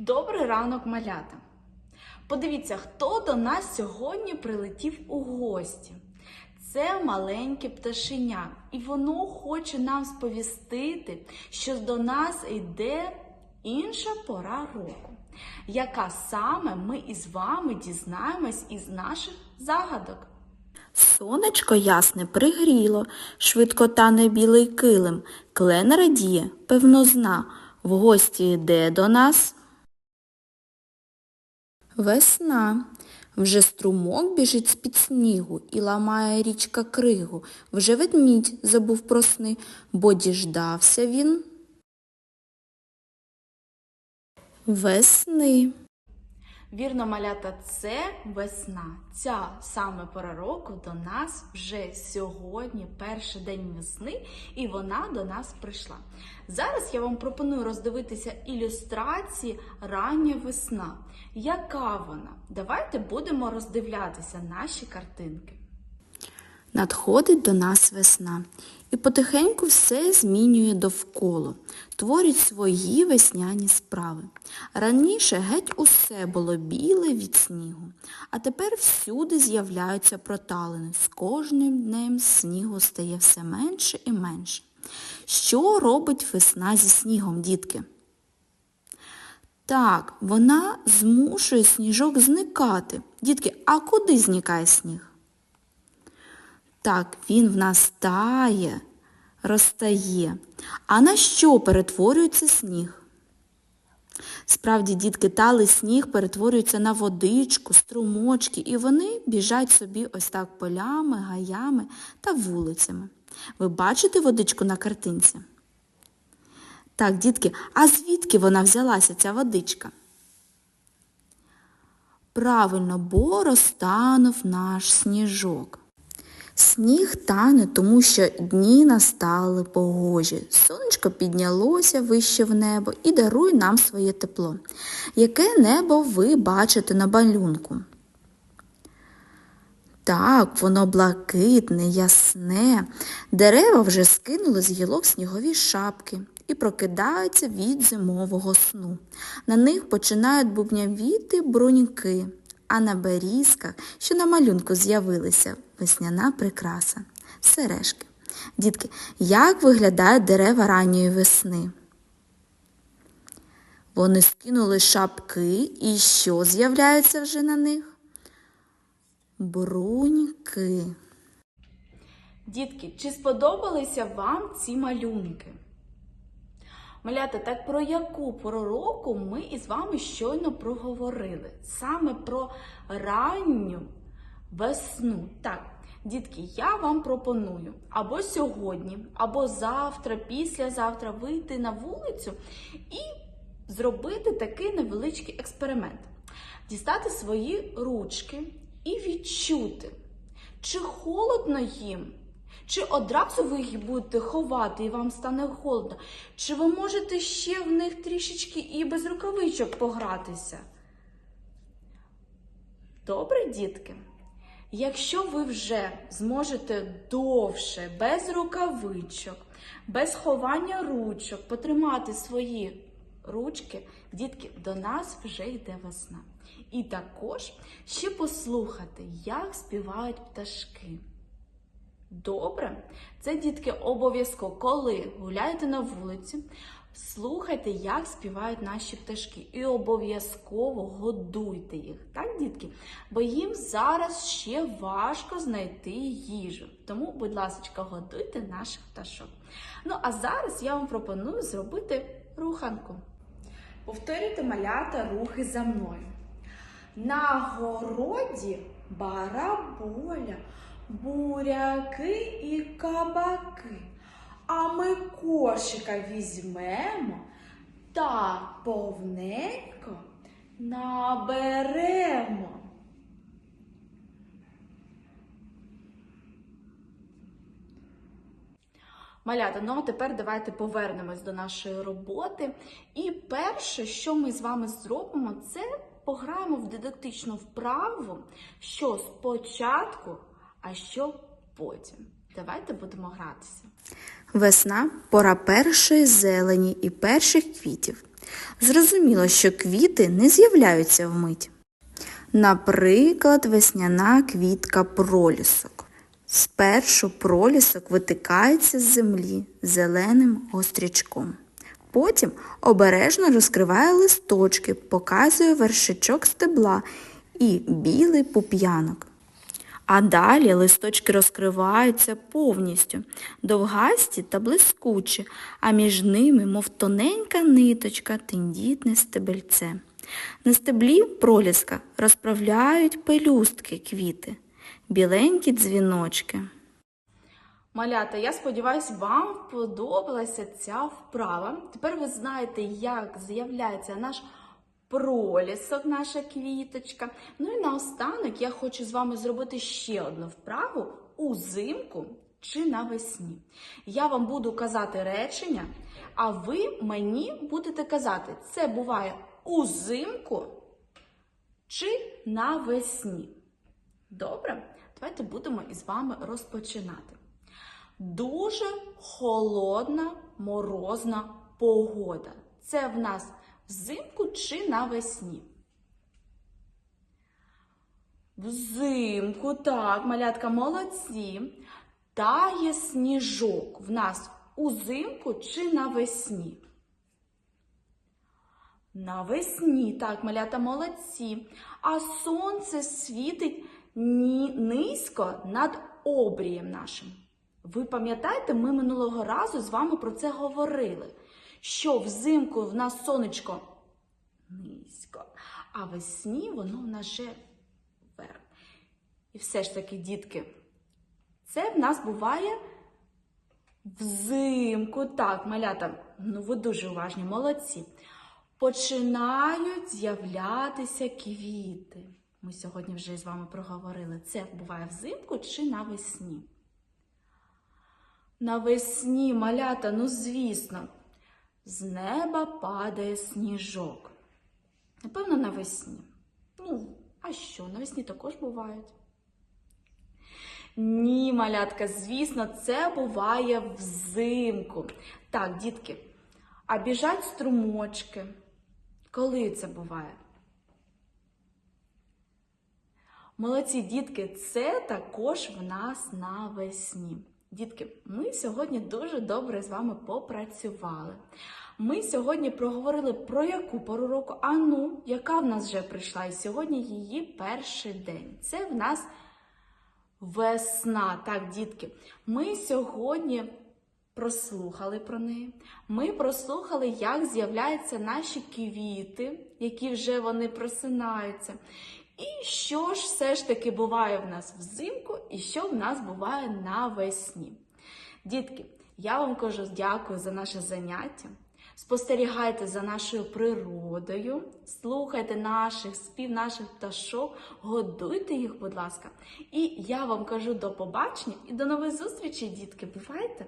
Добрий ранок, малята! Подивіться, хто до нас сьогодні прилетів у гості. Це маленьке пташеня, і воно хоче нам сповістити, що до нас йде інша пора року, яка саме ми із вами дізнаємось із наших загадок. Сонечко ясне пригріло, швидко тане білий килим, клен радіє, певно зна, в гості йде до нас. Весна. Вже струмок біжить з-під снігу і ламає річка кригу. Вже ведмідь забув про сни, бо діждався він. Весни. Вірно, малята, це весна. Ця саме пора року до нас вже сьогодні, перший день весни, і вона до нас прийшла. Зараз я вам пропоную роздивитися ілюстрації рання весна. Яка вона? Давайте будемо роздивлятися наші картинки. Надходить до нас весна, і потихеньку все змінює довкола, творить свої весняні справи. Раніше геть усе було біле від снігу, а тепер всюди з'являються проталини. З кожним днем снігу стає все менше і менше. Що робить весна зі снігом, дітки? Так, вона змушує сніжок зникати. Дітки, а куди зникає сніг? Так, він в нас тає, розтає. А на що перетворюється сніг? Справді, дітки, талий сніг перетворюється на водичку, струмочки, і вони біжать собі ось так полями, гаями та вулицями. Ви бачите водичку на картинці? Так, дітки, а звідки вона взялася, ця водичка? Правильно, бо розтанув наш сніжок. Сніг тане, тому що дні настали погожі. Сонечко піднялося вище в небо і дарує нам своє тепло. Яке небо ви бачите на малюнку? Так, воно блакитне, ясне. Дерева вже скинули з гілок снігові шапки і прокидаються від зимового сну. На них починають бубнявіти бруньки, а на берізках, що на малюнку з'явилися, весняна прикраса сережки. Дітки, як виглядають дерева ранньої весни? Вони скинули шапки і що з'являється вже на них? Бруньки. Дітки, чи сподобалися вам ці малюнки? Малята, так про яку пору року ми із вами щойно проговорили? Саме про ранню весну. Так, дітки, я вам пропоную або сьогодні, або завтра, післязавтра вийти на вулицю і зробити такий невеличкий експеримент. Дістати свої ручки і відчути, чи холодно їм. Чи одразу ви їх будете ховати і вам стане холодно? Чи ви можете ще в них трішечки і без рукавичок погратися? Добре, дітки? Якщо ви вже зможете довше, без рукавичок, без ховання ручок, потримати свої ручки, дітки, до нас вже йде весна. І також ще послухати, як співають пташки. Добре, це дітки обов'язково, коли гуляєте на вулиці, слухайте, як співають наші пташки, і обов'язково годуйте їх, так, дітки? Бо їм зараз ще важко знайти їжу. Тому, будь ласка, годуйте наших пташок. Ну, а зараз я вам пропоную зробити руханку. Повторюйте малята рухи за мною. На городі бараболя, буряки і кабаки. А ми кошика візьмемо та повненько наберемо. Малята, ну а тепер давайте повернемось до нашої роботи. І перше, що ми з вами зробимо, це пограємо в дидактичну вправу, що спочатку, а що потім. Давайте будемо гратися. Весна пора першої зелені і перших квітів. Зрозуміло, що квіти не з'являються вмить. Наприклад, весняна квітка пролісок. Спершу пролісок витикається з землі зеленим острячком. Потім обережно розкриває листочки, показує вершичок стебла і білий пуп'янок. А далі листочки розкриваються повністю, довгасті та блискучі, а між ними, мов тоненька ниточка, тендітне стебельце. На стеблі проліска розправляють пелюстки квіти, біленькі дзвіночки. Малята, я сподіваюся, вам подобалася ця вправа. Тепер ви знаєте, як з'являється наш пролісок, наша квіточка. Ну і наостанок я хочу з вами зробити ще одну вправу узимку чи навесні. Я вам буду казати речення, а ви мені будете казати, це буває узимку чи навесні. Добре? Давайте будемо із вами розпочинати. Дуже холодна морозна погода. Це в нас взимку чи навесні? Взимку, так, малятка молодці. Тає сніжок в нас узимку чи навесні? Навесні, так, малята молодці. А сонце світить низько над обрієм нашим. Ви пам'ятаєте, ми минулого разу з вами про це говорили, що взимку в нас сонечко низько, а весні воно в нас вже вверх. І все ж таки, дітки, це в нас буває взимку. Так, малята, ну ви дуже уважні, молодці. Починають з'являтися квіти. Ми сьогодні вже з вами проговорили. Це буває взимку чи навесні? Навесні, малята, ну звісно, з неба падає сніжок. Напевно, навесні. Ну, а що? Навесні також бувають. Ні, малятка, звісно, це буває взимку. Так, дітки, а біжать струмочки. Коли це буває? Молодці дітки, це також в нас навесні. Дітки, ми сьогодні дуже добре з вами попрацювали. Ми сьогодні проговорили про яку пору року, а ну, яка в нас вже прийшла, і сьогодні її перший день. Це в нас весна. Так, дітки, ми сьогодні прослухали про неї. Ми прослухали, як з'являються наші квіти, які вже вони просинаються. І що ж все ж таки буває в нас взимку, і що в нас буває навесні. Дітки, я вам кажу дякую за наше заняття. Спостерігайте за нашою природою, слухайте наших спів, наших пташок, годуйте їх, будь ласка. І я вам кажу до побачення і до нових зустрічей, дітки. Бувайте!